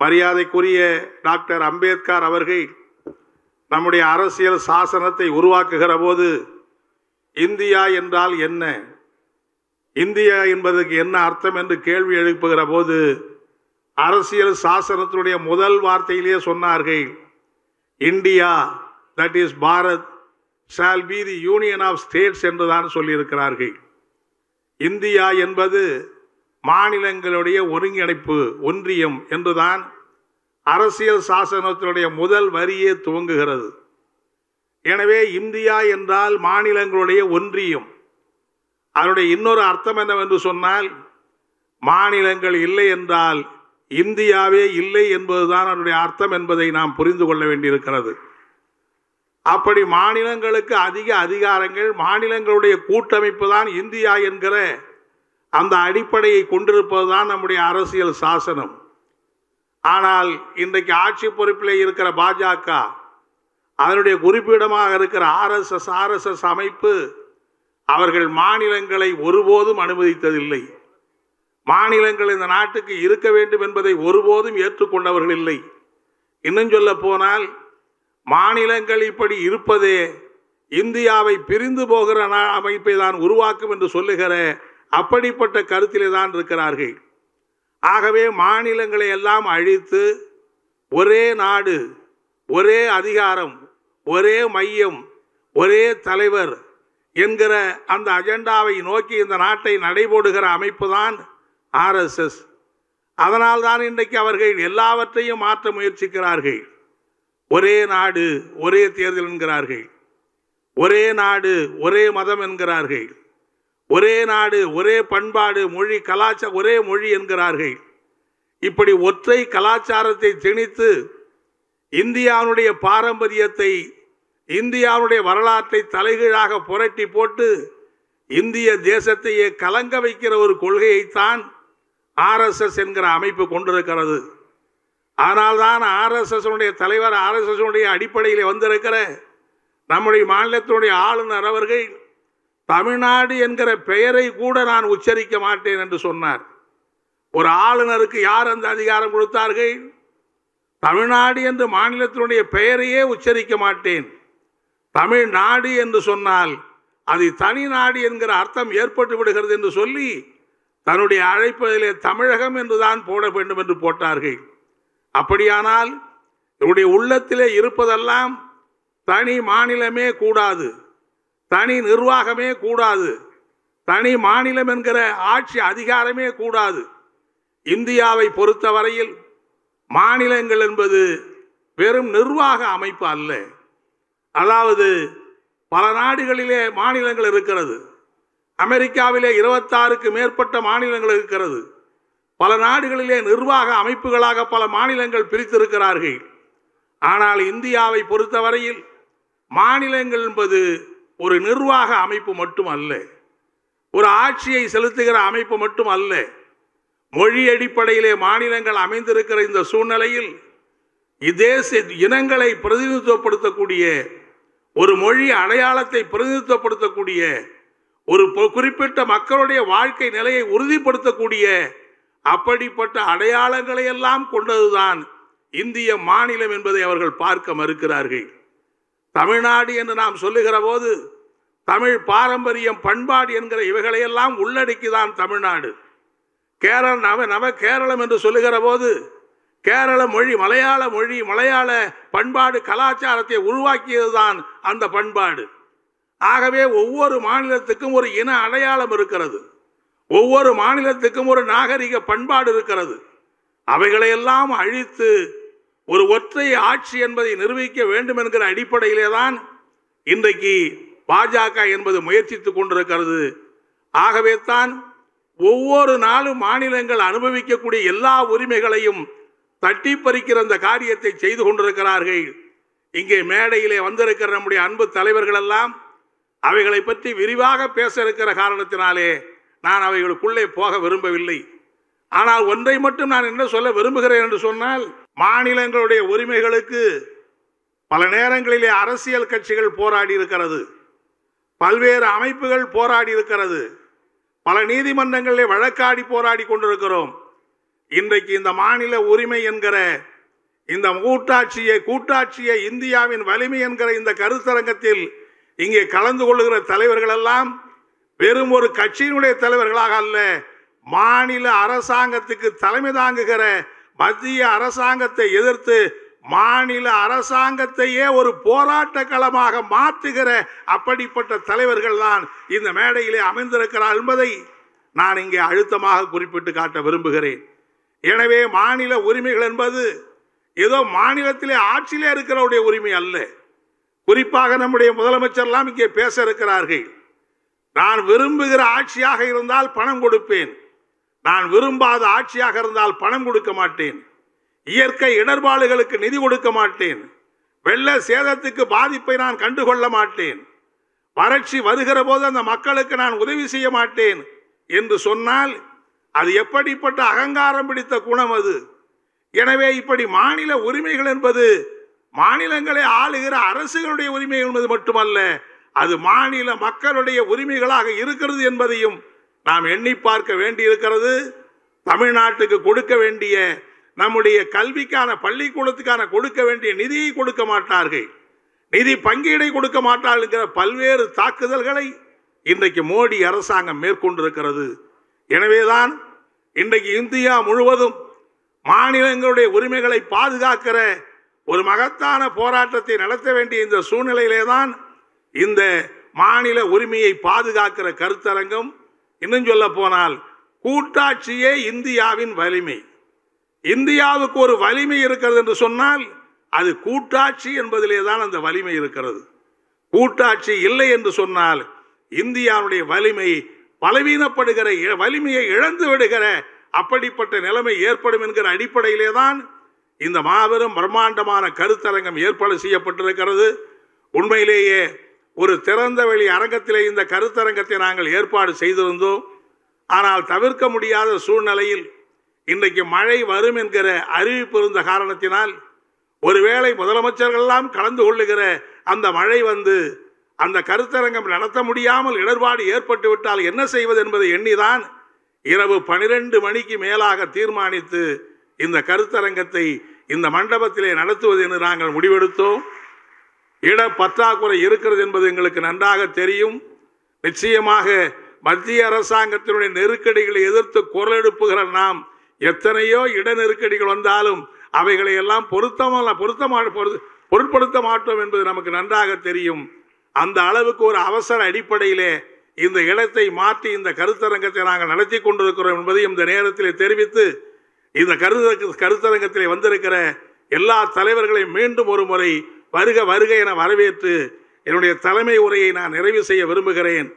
மரியாதைக்குரிய டாக்டர் அம்பேத்கர் அவர்கள் நம்முடைய அரசியல் சாசனத்தை உருவாக்குகிற போது இந்தியா என்றால் என்ன? இந்தியா என்பதற்கு என்ன அர்த்தம் என்று கேள்வி எழுப்புகிற போது அரசியல் சாசனத்தினுடைய முதல் வார்த்தையிலேயே சொன்னார்கள் India that is Bharat shall be the union of states என்றுதான் சொல்லியிருக்கிறார்கள். இந்தியா என்பது மாநிலங்களுடைய ஒருங்கிணைப்பு ஒன்றியம் என்றுதான் அரசியல் சாசனத்தினுடைய முதல் வரியே துவங்குகிறது. எனவே இந்தியா என்றால் மாநிலங்களுடைய ஒன்றியம். அதனுடைய இன்னொரு அர்த்தம் என்னவென்று சொன்னால் மாநிலங்கள் இல்லை என்றால் இந்தியாவே இல்லை என்பதுதான் அதனுடைய அர்த்தம் என்பதை நாம் புரிந்து கொள்ள வேண்டியிருக்கிறது. அப்படி மாநிலங்களுக்கு அதிக அதிகாரங்கள் மாநிலங்களுடைய கூட்டமைப்பு தான் இந்தியா என்கிற அந்த அடிப்படையை கொண்டிருப்பதுதான் நம்முடைய அரசியல் சாசனம். ஆனால் இன்றைக்கு ஆட்சி பொறுப்பில் இருக்கிற பாஜக அதனுடைய குறிப்பிடமாக இருக்கிற ஆர்எஸ்எஸ் ஆர்எஸ்எஸ் அமைப்பு அவர்கள் மாநிலங்களை ஒருபோதும் அனுமதித்ததில்லை. மாநிலங்கள் இந்த நாட்டுக்கு இருக்க வேண்டும் என்பதை ஒருபோதும் ஏற்றுக்கொண்டவர்கள் இல்லை. இன்னும் சொல்ல போனால் மாநிலங்கள் இப்படி இருப்பதே இந்தியாவை பிரிந்து போகிற நா- அமைப்பை தான் உருவாக்கும் என்று சொல்லுகிற அப்படிப்பட்ட கருத்திலே தான் இருக்கிறார்கள். ஆகவே மாநிலங்களை எல்லாம் அழித்து ஒரே நாடு ஒரே அதிகாரம் ஒரே மையம் ஒரே தலைவர் என்கிற அந்த அஜெண்டாவை நோக்கி இந்த நாட்டை நடைபோடுகிற அமைப்பு தான் ஆர்எஸ்எஸ் அதனால் தான் இன்றைக்கு அவர்கள் எல்லாவற்றையும் மாற்ற முயற்சிக்கிறார்கள். ஒரே நாடு ஒரே தேர்தல் என்கிறார்கள். ஒரே நாடு ஒரே மதம் என்கிறார்கள். ஒரே நாடு ஒரே பண்பாடு மொழி கலாச்சார ஒரே மொழி என்கிறார்கள். இப்படி ஒற்றை கலாச்சாரத்தை திணித்து இந்தியாவுடைய பாரம்பரியத்தை இந்தியாவுடைய வரலாற்றை தலைகீழாக புரட்டி போட்டு இந்திய தேசத்தையே கலங்க வைக்கிற ஒரு கொள்கையைத்தான் ஆர்எஸ்எஸ் என்கிற அமைப்பு கொண்டிருக்கிறது. ஆனால்தான் ஆர்எஸ்எஸ்னுடைய தலைவர் ஆர்எஸ்எஸ்னுடைய அடிப்படையில் வந்திருக்கிற நம்முடைய மாநிலத்தினுடைய ஆளுநர் அவர்கள் தமிழ்நாடு என்கிற பெயரை கூட நான் உச்சரிக்க மாட்டேன் என்று சொன்னார். ஒரு ஆளுநருக்கு யார் அந்த அதிகாரம் கொடுத்தார்கள்? தமிழ்நாடு என்று மாநிலத்தினுடைய பெயரையே உச்சரிக்க மாட்டேன். தமிழ்நாடு என்று சொன்னால் அது தனி நாடு என்கிற அர்த்தம் ஏற்பட்டு விடுகிறது என்று சொல்லி தன்னுடைய அழைப்பதிலே தமிழகம் என்றுதான் போட வேண்டும் என்று போட்டார்கள். அப்படியானால் இவருடைய உள்ளத்திலே இருப்பதெல்லாம் தனி மாநிலமே கூடாது. தனி நிர்வாகமே கூடாது. தனி மாநிலம் என்கிற ஆட்சி அதிகாரமே கூடாது. இந்தியாவை பொறுத்தவரையில் மாநிலங்கள் என்பது வெறும் நிர்வாக அமைப்பு அல்ல. அதாவது பல நாடுகளிலே மாநிலங்கள் இருக்கிறது. அமெரிக்காவிலே இருபத்தாறுக்கு மேற்பட்ட மாநிலங்கள் இருக்கிறது. பல நாடுகளிலே நிர்வாக அமைப்புகளாக பல மாநிலங்கள் பிரித்திருக்கிறார்கள். ஆனால் இந்தியாவை பொறுத்தவரையில் மாநிலங்கள் என்பது ஒரு நிர்வாக அமைப்பு மட்டும் அல்ல ஒரு ஆட்சியை செலுத்துகிற அமைப்பு மட்டும் அல்ல மொழி அடிப்படையிலே மாநிலங்கள் அமைந்திருக்கிற இந்த சூழ்நிலையில் இதேச இனங்களை பிரதிநிதித்துவப்படுத்தக்கூடிய ஒரு மொழி அடையாளத்தை பிரதிநிதித்துவப்படுத்தக்கூடிய ஒரு குறிப்பிட்ட மக்களுடைய வாழ்க்கை நிலையை உறுதிப்படுத்தக்கூடிய அப்படிப்பட்ட அடையாளங்களை எல்லாம் கொண்டதுதான் இந்திய மாநிலம் என்பதை அவர்கள் பார்க்க மறுக்கிறார்கள். தமிழ்நாடு என்று நாம் சொல்லுகிற போது தமிழ் பாரம்பரியம் பண்பாடு என்கிற இவைகளையெல்லாம் உள்ளடக்கிதான் தமிழ்நாடு. கேரள நவ நவ கேரளம் என்று சொல்லுகிற போது கேரள மொழி மலையாள மொழி மலையாள பண்பாடு கலாச்சாரத்தை உருவாக்கியது தான் அந்த பண்பாடு. ஆகவே ஒவ்வொரு மாநிலத்துக்கும் ஒரு இன அடையாளம் இருக்கிறது. ஒவ்வொரு மாநிலத்துக்கும் ஒரு நாகரிக பண்பாடு இருக்கிறது. அவைகளையெல்லாம் அழித்து ஒரு ஒற்றை ஆட்சி என்பதை நிரூபிக்க வேண்டும் என்கிற அடிப்படையிலே தான் இன்றைக்கு பாஜக என்பது முயற்சித்துக் கொண்டிருக்கிறது. ஆகவே தான் ஒவ்வொரு நாளும் மாநிலங்கள் அனுபவிக்கக்கூடிய எல்லா உரிமைகளையும் தட்டி பறிக்கிற அந்த காரியத்தை செய்து கொண்டிருக்கிறார்கள். இங்கே மேடையிலே வந்திருக்கிற நம்முடைய அன்பு தலைவர்கள் எல்லாம் அவைகளை பற்றி விரிவாக பேச இருக்கிற காரணத்தினாலே நான் அவைகளுக்குள்ளே போக விரும்பவில்லை. ஆனால் ஒன்றை மட்டும் நான் என்ன சொல்ல விரும்புகிறேன் என்று சொன்னால் மாநிலங்களுடைய உரிமைகளுக்கு பல நேரங்களிலே அரசியல் கட்சிகள் போராடி இருக்கிறது. பல்வேறு அமைப்புகள் போராடி இருக்கிறது. பல நீதிமன்றங்களிலே வழக்காடி போராடி கொண்டிருக்கிறோம். இன்றைக்கு இந்த மாநில உரிமை என்கிற இந்த கூட்டாட்சியை கூட்டாட்சியை இந்தியாவின் வலிமை என்கிற இந்த கருத்தரங்கத்தில் இங்கே கலந்து கொள்ளுகிற தலைவர்கள் எல்லாம் வெறும் ஒரு கட்சியினுடைய தலைவர்களாக அல்ல மாநில அரசாங்கத்துக்கு தலைமை தாங்குகிற மத்திய அரசாங்கத்தை எதிர்த்து மாநில அரசாங்கத்தையே ஒரு போராட்ட களமாக மாற்றுகிற அப்படிப்பட்ட தலைவர்கள் தான் இந்த மேடையிலே அமைந்திருக்கிறார் என்பதை நான் இங்கே அழுத்தமாக குறிப்பிட்டு காட்ட விரும்புகிறேன். எனவே மாநில உரிமைகள் என்பது ஏதோ மாநிலத்திலே ஆட்சியிலே இருக்கிறவருடைய உரிமை அல்ல. குறிப்பாக நம்முடைய முதலமைச்சர்லாம் இங்கே பேச இருக்கிறார்கள். நான் விரும்புகிற ஆட்சியாக இருந்தால் பணம் கொடுப்பேன். நான் விரும்பாத ஆட்சியாக இருந்தால் பணம் கொடுக்க மாட்டேன். இயற்கை இடர்பாடுகளுக்கு நிதி கொடுக்க மாட்டேன். வெள்ள சேதத்துக்கு பாதிப்பை நான் கண்டுகொள்ள மாட்டேன். வறட்சி வருகிற போது அந்த மக்களுக்கு நான் உதவி செய்ய மாட்டேன் என்று சொன்னால் அது எப்படிப்பட்ட அகங்காரம் பிடித்த குணம் அது? எனவே இப்படி மாநில உரிமைகள் என்பது மாநிலங்களை ஆளுகிற அரசுகளுடைய உரிமை என்பது மட்டுமல்ல அது மாநில மக்களுடைய உரிமைகளாக இருக்கிறது என்பதையும் நாம் எண்ணி பார்க்க வேண்டியிருக்கிறது தமிழ்நாட்டுக்கு கொடுக்க வேண்டிய நம்முடைய கல்விக்கான பள்ளிக்கூடத்துக்கான கொடுக்க வேண்டிய நிதியை கொடுக்க மாட்டார்கள். நிதி பங்கீடை கொடுக்க மாட்டாள்ங்கிற பல்வேறு தாக்குதல்களை இன்றைக்கு மோடி அரசாங்கம் மேற்கொண்டிருக்கிறது. எனவேதான் இன்றைக்கு இந்தியா முழுவதும் மாநிலங்களுடைய உரிமைகளை பாதுகாக்கிற ஒரு மகத்தான போராட்டத்தை நடத்த வேண்டிய இந்த சூழ்நிலையிலே தான் இந்த மாநில உரிமையை பாதுகாக்கிற கருத்தரங்கம் இன்னும் சொல்ல போனால் கூட்டாட்சியே இந்தியாவின் வலிமை. இந்தியாவுக்கு ஒரு வலிமை இருக்கிறது என்று சொன்னால் அது கூட்டாட்சி என்பதிலே தான் அந்த வலிமை இருக்கிறது. கூட்டாட்சி இல்லை என்று சொன்னால் இந்தியாவுடைய வலிமை பலவீனப்படுகிற வலிமையை இழந்து விடுகிற அப்படிப்பட்ட நிலைமை ஏற்படும் என்கிற அடிப்படையிலே தான் இந்த மாபெரும் பிரம்மாண்டமான கருத்தரங்கம் ஏற்பாடு செய்யப்பட்டிருக்கிறது. உண்மையிலேயே ஒரு திறந்த வெளி அரங்கத்திலே இந்த கருத்தரங்கத்தை நாங்கள் ஏற்பாடு செய்திருந்தோம். ஆனால் தவிர்க்க முடியாத சூழ்நிலையில் இன்றைக்கு மழை வரும் என்கிற அறிவிப்பு இருந்த காரணத்தினால் ஒருவேளை முதலமைச்சர்கள் எல்லாம் கலந்து கொள்ளுகிற அந்த மழை வந்து அந்த கருத்தரங்கம் நடத்த முடியாமல் இடர்பாடு ஏற்பட்டு விட்டால் என்ன செய்வது என்பதை எண்ணிதான் இரவு பனிரெண்டு மணிக்கு மேலாக தீர்மானித்து இந்த கருத்தரங்கத்தை இந்த மண்டபத்திலே நடத்துவது என்று நாங்கள் முடிவெடுத்தோம். இட பற்றாக்குறை இருக்கிறது என்பது எங்களுக்கு நன்றாக தெரியும். நிச்சயமாக மத்திய அரசாங்கத்தினுடைய நெருக்கடிகளை எதிர்த்து குரல் எழுப்புகிற நாம் எத்தனையோ இட நெருக்கடிகள் வந்தாலும் அவைகளை எல்லாம் பொருத்தமல்ல பொருத்தமா பொருட்படுத்த மாட்டோம் என்பது நமக்கு நன்றாக தெரியும். அந்த அளவுக்கு ஒரு அவசர அடிப்படையிலே இந்த இடத்தை மாற்றி இந்த கருத்தரங்கத்தை நாங்கள் நடத்தி கொண்டிருக்கிறோம் என்பதையும் இந்த நேரத்தில் தெரிவித்து இந்த கருத்து கருத்தரங்கத்தில் வந்திருக்கிற எல்லா தலைவர்களையும் மீண்டும் ஒரு முறை வருக வருக என வரவேற்று என்னுடைய தலைமை உரையை நான் நிறைவு செய்ய விரும்புகிறேன்.